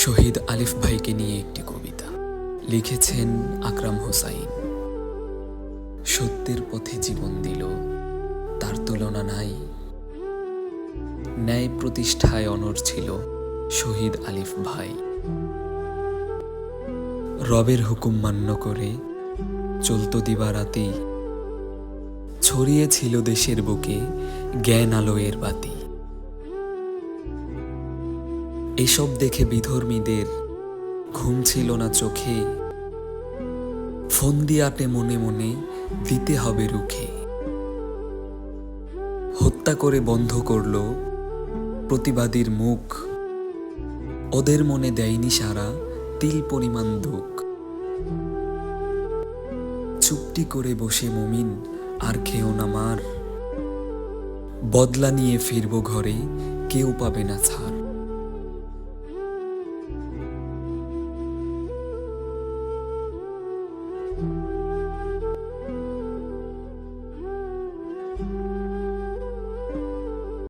শহীদ আলিফ ভাইকে নিয়ে একটি কবিতা। লিখেছেন আকরাম হোসাইন। সত্যের পথে জীবন দিল, তার তুলনা নাই। ন্যায় প্রতিষ্ঠায় অনর ছিল শহীদ আলিফ ভাই। রবের হুকুম মান্য করে চলত দিবারাতি, ছড়িয়েছিল দেশের বুকে জ্ঞান আলোয়ের বাতি। এসব দেখে বিধর্মীদের ঘুম ছিল না চোখে। ফন্দি আটে মনে মনে দিতে হবে রুখে। হত্যা করে বন্ধ করল প্রতিবাদীর মুখ। ওদের মনে দেয়নি সারা, তিল পরিমাণ দুঃখ। চুপটি করে বসে মুমিন, আর খেও না মার। বদলা নিয়ে ফিরব ঘরে, কেউ পাবে না ছাড়।